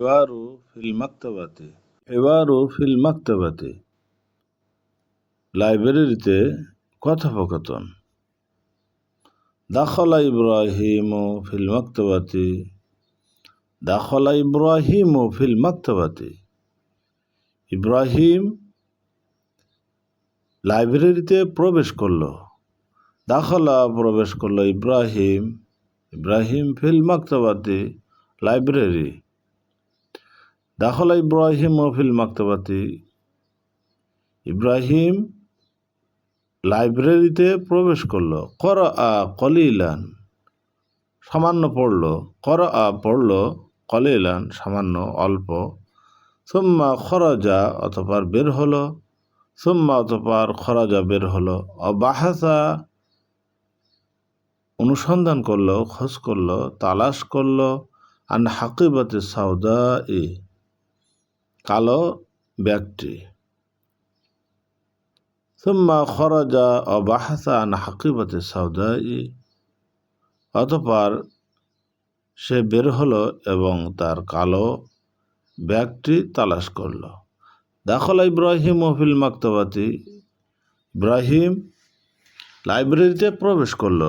حوار في المكتبة حوار في المكتبة লাইব্রেরিতে কথোপকথন দাখলা ইব্রাহিম ফিল মাকতাবাতি দাখলা ইব্রাহিম ফিল মাকতাবাতি ইব্রাহিম লাইব্রেরিতে প্রবেশ করলো দাখলা প্রবেশ করলো ইব্রাহিম ইব্রাহিম ফিল মাকতাবাতি লাইব্রেরি দাখলা ইব্রাহিম ফিল মাকতাবাতি। ইব্রাহিম লাইব্রেরিতে প্রবেশ করল। কর আ কলিলান, সামান্য পড়ল। কর আ পড়ল, কলিলান, সামান্য অল্প। সোম্মা খরজা, অতপার বের হলো। সোম্মা, অতপার খরজা বের হলো। অবাহাসা অনুসন্ধান করল, খোঁজ করল, তালাশ করল। আন হাকিবতে সাউদা ই কালো ব্যাগটি সুম্মা খরজা অবাহাসা আন হাকিবতে সাউদা ই অতপর সে বের হলো এবং তার কালো ব্যাগটি তালাশ করল। দাখলা ইব্রাহিম ওফিল মাকতাবাতি। ইব্রাহিম লাইব্রেরিতে প্রবেশ করল।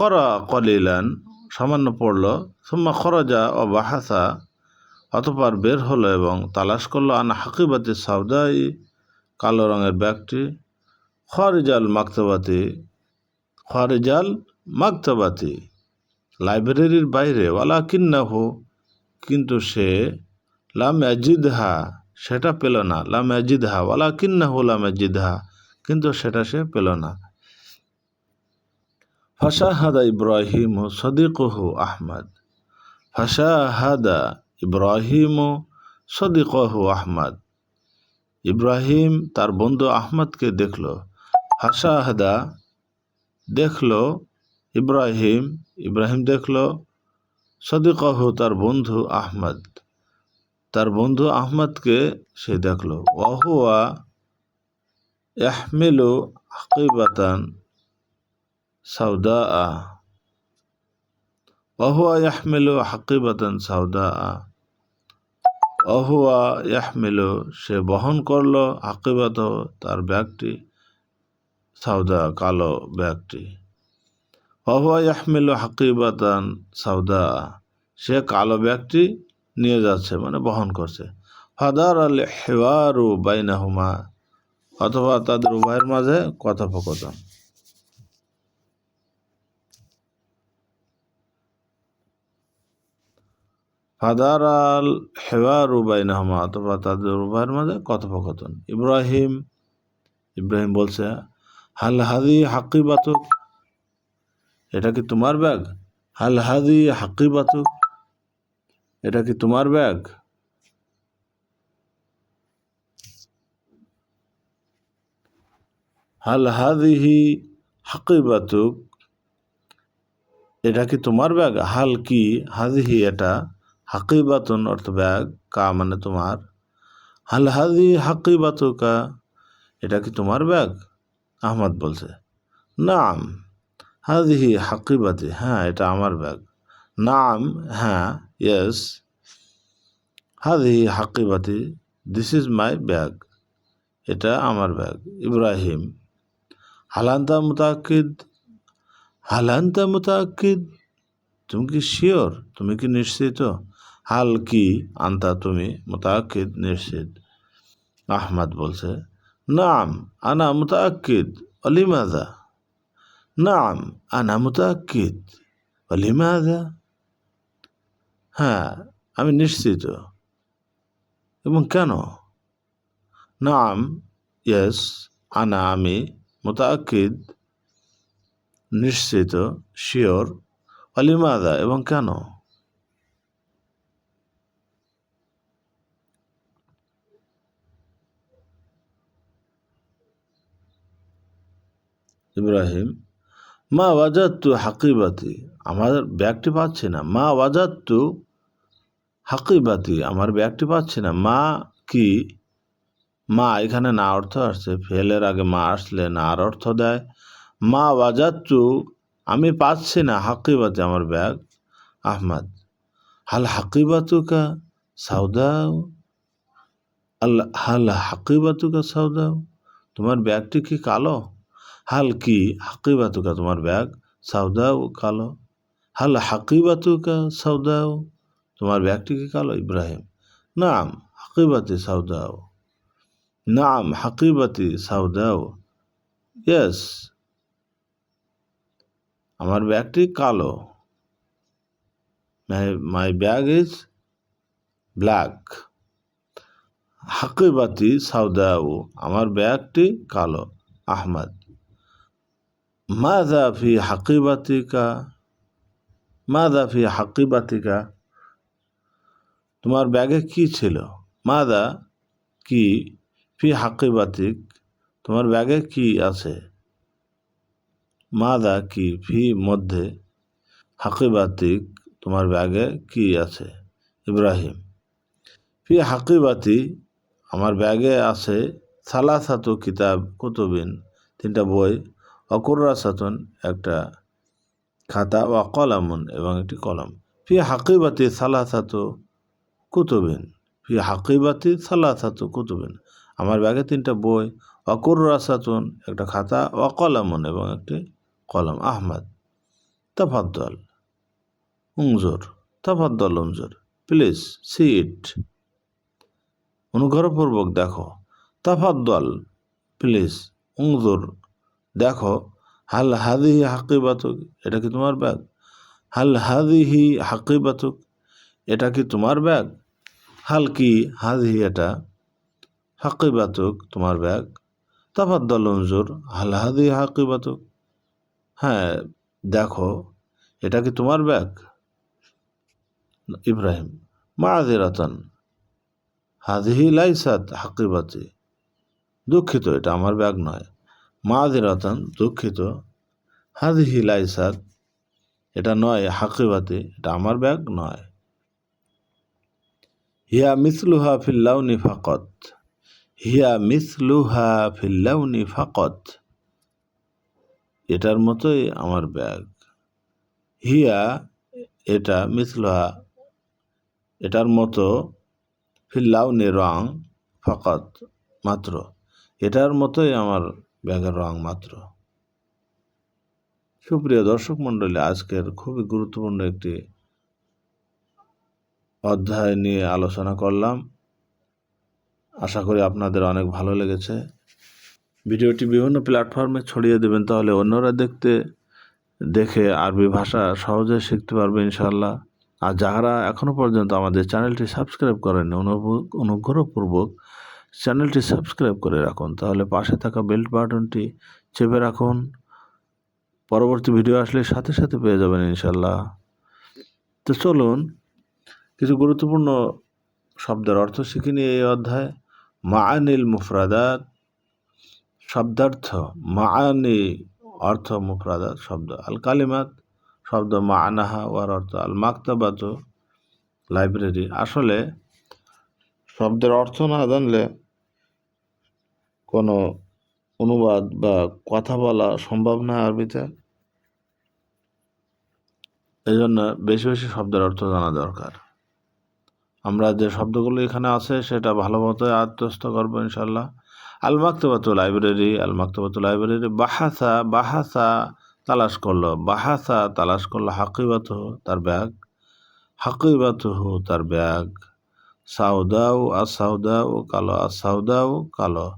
করা কলিলান সামান্য পড়ল। সুম্মা খরজা ও বাহাসা অতপর বের হলো এবং তালাশ করল, আন হাকিবাতি সাউদাই কালো রঙের ব্যাগটি। খরিজাল মাকতাবাতি খরিজাল মাকতাবাতি লাইব্রেরির বাইরে ওয়ালা কিন্নাহু কিন্তু সে লাম অ্যাজিদহা সেটা পেল না। লাম অ্যাজিদহা ওয়ালা কিন্নাহু লাম অ্যাজিদহা কিন্তু সেটা সে পেল না। ফাশাহাদা ইব্রাহিম সদিকহু আহমদ ফাশাহাদা ইব্রাহিম সদিকহু আহমদ। ইব্রাহিম তার বন্ধু আহমদকে দেখল। ফাশাহাদা দেখল, ইব্রাহিম ইব্রাহিম দেখল, সদিকহু তার বন্ধু আহমদ। তার বন্ধু আহমদকে সে দেখল। ওহুয়া ইয়াহমিলু হাকিবাতান সাউদা আ ইয়াহমিলু হাকিবাতান সাউদা আ অহুয়া ইয়াহমিলু সে বহন করল হাকিবাত তার ব্যাগটি সাউদা কালো ব্যাগটি অহুয়া ইয়াহমিলু হাকিবাতান সাউদা সে কালো ব্যাগটি নিয়ে যাচ্ছে মানে বহন করছে। ফাদার আল হেওয়ারু বাইনাহুমা অথবা তাদের উভয়ের মাঝে কথোপকথন। ফাদার আল হেওয়ার উবাইনাহমা অথবা তাদের উভয়ের মাঝে কথোপকথন। ইব্রাহিম ইব্রাহিম বলছে, হাল হাদি হাকি বাতুক এটা কি তোমার ব্যাগ? হাল হাদি হাকি বাতুক এটা কি তোমার ব্যাগ? হাল হাদিহি হাকি বাতুক এটা কি তোমার ব্যাগ? হাল কি? হাদিহি এটা হাকিবাতুন অর্থ ব্যাগ, কা মানে তোমার। হাল হাদি হাকিবাতুকা, এটা কি তোমার ব্যাগ? আহমদ বলছে, নাম, হাদিহি হাকিবাতি হ্যাঁ এটা আমার ব্যাগ। নাম হ্যাঁ ইয়েস হাদিহি হাকিবাতি দিস ইজ মাই ব্যাগ এটা আমার ব্যাগ। ইব্রাহিম হালান্তা মুতাকিদ হালান্তা মুতাকিদ তুমি কি শিওর তুমি কি নিশ্চিত? হাল কি আন্তা তুমি মোতাকিদ নিশ্চিত আহমদ বলছে, নাম, আনা মুতাকিদ অলিমাদা নাম, আনা মুতাকিদ অলিমাদা হ্যাঁ আমি নিশ্চিত। এবং কেন? নাম ইয়েস আনা আমি মোতাকিদ নিশ্চিত শিওর অলিমাদা এবং কেন? ইব্রাহিম, মা ওয়াজাত্তু হাকিবাতি আমার ব্যাগটি পাচ্ছি না। মা ওয়াজাত্তু হাকিবাতি আমার ব্যাগটি পাচ্ছি না। মা কি? মা, এখানে না অর্থ আসছে। ফেলের আগে মা আসলে না আর অর্থ দেয়। মা ওয়াজাত্তু আমি পাচ্ছি না হাকিবাতি আমার ব্যাগ। আহমদ, হাল হাকিবাতুকা সাউদাও আল্লাহ, হাল হাকিবাতুকা সাউদাও তোমার ব্যাগটি কি কালো? হাল কি হাকিবাতুকা তোমার ব্যাগ? সাউদাও কালো। হাল হাকিবাতুকা সাউদাও তোমার ব্যাগটি কি কালো, ইব্রাহিম? নাম, হাকিবাতি সাউদাও নাম, হাকিবাতি সাউদাও ইয়েস, আমার ব্যাগটি কালো। My bag is black. হাকিবাতি সাউদাউ আমার ব্যাগটি কালো। আহমদ। মাদা ফি হাকিবাতিকা মাদা ফি হাকিবাতিকা, তোমার ব্যাগে কি ছিল? মাদা কি ফি হাকিবাতিক, তোমার ব্যাগে কি আছে? মাদা কি ফি মধ্যে হাকিবাতিক, তোমার ব্যাগে কি আছে? ইব্রাহিম, ফি হাকিবাতি, আমার ব্যাগে আছে সালাসাতু কিতাব, কুতুবিন, তিনটা বই অকুর্রাসাতুন, একটা খাতা ও কলামুন এবং একটি কলম। ফি হাকিবাতি সালাসাতু কুতুবিন, ফি হাকিবাতি সালাসাতু কুতুবিন। আমার ব্যাগে তিনটা বই, অকুর্রাসাতুন, একটা খাতা ও কলামুন এবং একটি কলম। আহমদ, তফাদ্দল, উংজুর তফাদ্দল উংজুর। Please, sit. অনুগ্রহপূর্বক দেখো। তাফাদ্দল, প্লিজ, উংজুর। দেখো, হাল হাদিহি হাকিবাতুক? এটা কি তোমার ব্যাগ? হাল হাদিহি হাকিবাতুক? এটা কি তোমার ব্যাগ? হাল কি হাদিহি এটা? হাকিবাতুক তোমার ব্যাগ? তাফাদ্দল, উনজুর। হাল হাদিহি হাকিবাতুক? হ্যাঁ দেখো, এটা কি তোমার ব্যাগ? ইব্রাহিম মাআদিরাতান হাদিহি লাইসাত হাকিবাতি। দুঃখিত, এটা আমার ব্যাগ নয়। মাদিরাতান দুঃখিত। হাদিহি লাইসাত, এটা নয়, হাকিবাতি, এটা আমার ব্যাগ নয়। হিয়া মিসলুহা ফিল্লাউনি ফাকত। হিয়া মিসলুহা ফিল্লাউনি ফাকত। এটার মতোই আমার ব্যাগ। হিয়া, এটা মিসলুহা, এটার মতো ফিল্লাউনি রং ফাকত মাত্র। এটার মতোই আমার ব্যাগের রং মাত্র। সুপ্রিয় দর্শক মণ্ডলী, আজকের খুবই গুরুত্বপূর্ণ একটি অধ্যায় নিয়ে আলোচনা করলাম। আশা করি আপনাদের অনেক ভালো লেগেছে। ভিডিওটি বিভিন্ন প্ল্যাটফর্মে ছড়িয়ে দেবেন, তাহলে অন্যরা দেখতে, দেখে আরবি ভাষা সহজে শিখতে পারবে ইনশাল্লাহ আর যারা এখনও পর্যন্ত আমাদের চ্যানেলটি সাবস্ক্রাইব করেন অনুগ্রহপূর্বক চ্যানেলটি সাবস্ক্রাইব করে রাখুন, তাহলে পাশে থাকা বেল বাটনটি চেপে রাখুন। পরবর্তী ভিডিও আসলে সাথে সাথে পেয়ে যাবেন ইনশাল্লাহ তো চলুন, কিছু গুরুত্বপূর্ণ শব্দের অর্থ শিখে নিয়ে এই অধ্যায়। মাআনিল মুফরাদাত শব্দার্থ, মাআনি অর্থ মুফরাদাত শব্দ। আল কালিমাত শব্দ মাআনাহা, ওয়ার অর্থ আল মাকতাবাত লাইব্রেরি। আসলে শব্দের অর্থ না জানলে কোনো অনুবাদ বা কথা বলা সম্ভব না আরবিতে? এই জন্য বেশি বেশি শব্দের অর্থ জানা দরকার। আমরা যে শব্দগুলো এখানে আছে, সেটা ভালো মতো আত্মস্থ করব ইনশাল্লাহ আল মাকতবাতু লাইব্রেরি আল মাকতবাতু লাইব্রেরি বাহাসা বাহাসা তালাশ করল। বাহাসা তালাশ করল হাকিবাত তার ব্যাগ। হাকিবাত তার ব্যাগ। সাউদাও আসাউদাও কালো। আসাউদাও কালো।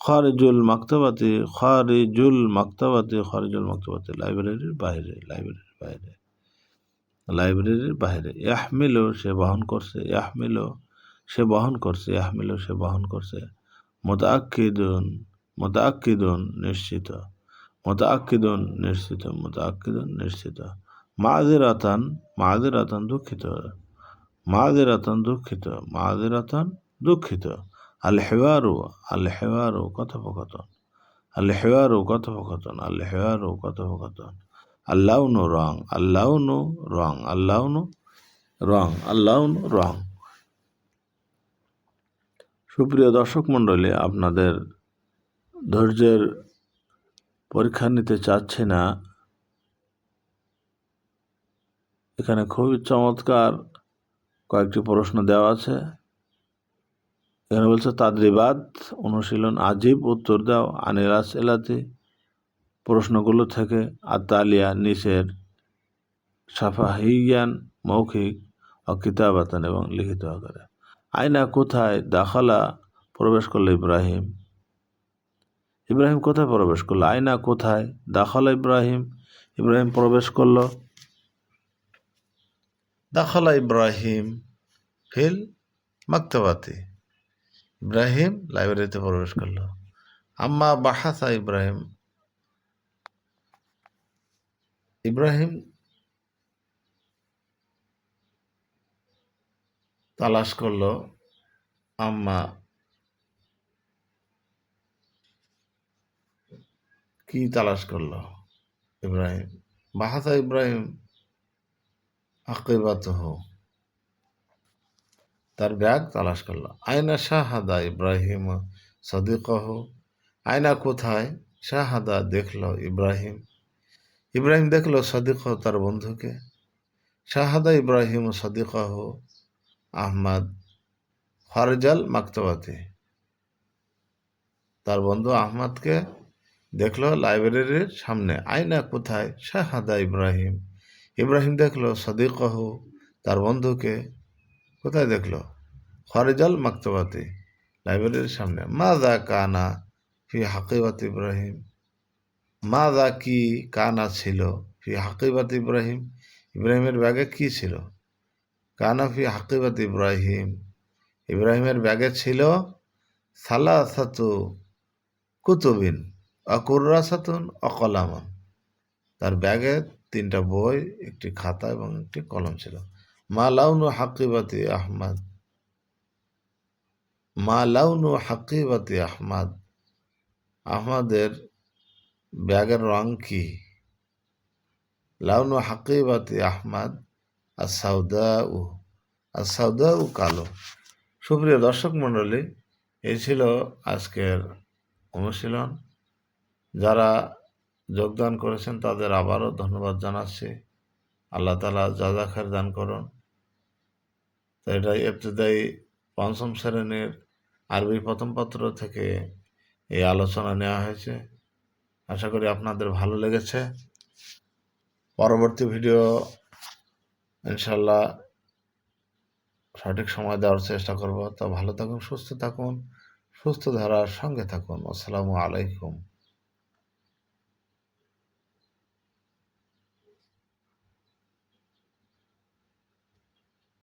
খারিজুল মাকতাবাতি খারিজুল মাকতাবাতি খারিজুল মাকতাবাতি লাইব্রেরির বাইরে লাইব্রেরির বাইরে লাইব্রেরির বাইরে। ইয়াহমিলো, সে বহন করছে, ইয়াহমিলো, সে বহন করছে, ইয়াহমিলো, সে বহন করছে। মোতাক্কিদুন মোতাক্কিদুন নিশ্চিত মোতাক্কিদুন নিশ্চিত মোতাক্কিদুন নিশ্চিত। মাদিরাতান মাদিরাতান দুঃখিত মাদিরাতান দুঃখিত মাদিরাতান দুঃখিত। আল হেওয়ারু আল হেওয়ারু কথোপকথন আল হেওয়ারু কথোপকথন আল হেওয়ারু কথোপকথন। আল্লাউনু রং আল্লাউনু রং আল্লাউনু রং আল্লাউনু রং। সুপ্রিয় দর্শক মণ্ডলী, আপনাদের ধৈর্যের পরীক্ষা নিতে চাচ্ছি না। এখানে খুবই চমৎকার কয়েকটি প্রশ্ন দেওয়া আছে। এখানে বলছে তাদ্রিবাদ অনুশীলন আজীব উত্তর দাও। আনিরাস এলাতি প্রশ্নগুলো থেকে আতালিয়া নিচের সাফাহিয়ান মৌখিক ও কিতাবাতান এবং লিখিত আকারে। আয়না কোথায়? দাখালা প্রবেশ করল ইব্রাহিম। ইব্রাহিম কোথায় প্রবেশ করল? আয়না কোথায়? দাখালা ইব্রাহিম। ইব্রাহিম প্রবেশ করল। দাখালা ইব্রাহিম ফিল মাক্তবাতি। ইব্রাহিম লাইব্রেরিতে প্রবেশ করল। আম্মা বাহাসা ইব্রাহিম। ইব্রাহিম তালাশ করল, আম্মা কি তালাশ করল? ইব্রাহিম বাহাসা ইব্রাহিম আকিবাত তার ব্যাগ তালাশ করল। আয়না শাহাদা ইব্রাহিম সদিকহ? আয়না কোথায়? শাহাদা দেখল ইব্রাহিম। ইব্রাহিম দেখল সদিক তার বন্ধুকে? শাহাদা ইব্রাহিম সদিকহ আহমদ ফারজাল মাকতবাতে। তার বন্ধু আহমদকে দেখল লাইব্রেরির সামনে। আয়না কোথায়? শাহাদা ইব্রাহিম। ইব্রাহিম দেখল সদিকহ তার বন্ধুকে। কোথায় দেখল? খরেজাল মাকতবাতে, লাইব্রেরির সামনে। মাদা কানা ফি হাকিবাত ইব্রাহিম। মাদা কি কানা ছিল ফি হাকিবাত ইব্রাহিম? ইব্রাহিমের ব্যাগে কি ছিল? কানা ফি হাকিবাত ইব্রাহিম। ইব্রাহিমের ব্যাগে ছিল সালাসাতু কুতুবিন অকুর্রাসাতুন অকলামন। তার ব্যাগে তিনটা বই, একটি খাতা এবং একটি কলম ছিল। মা লাউনু হাকিবাতি আহমদ। মা লাউনু হাকিবাতি আহমদ। আহমদের ব্যাগের রং কি? লাউনু হাকিবাতি আহমদ আর সাউদা উ আর সাউদা উ কালো। সুপ্রিয় দর্শক মণ্ডলী এই ছিল আজকের অনুশীলন। যারা যোগদান করেছেন তাদের আবারও ধন্যবাদ জানাচ্ছি। আল্লাহ তালা যা খার দান করুন। তো এটা ইবতদায়ী পঞ্চম শ্রেণির আরবি প্রথম পত্র থেকে এই আলোচনা নেওয়া হয়েছে। আশা করি আপনাদের ভালো লেগেছে। পরবর্তী ভিডিও ইনশাল্লাহ সঠিক সময় দেওয়ার চেষ্টা করব। তো ভালো থাকুন, সুস্থ থাকুন, সুস্থ ধারার সঙ্গে থাকুন। আসসালামু আলাইকুম।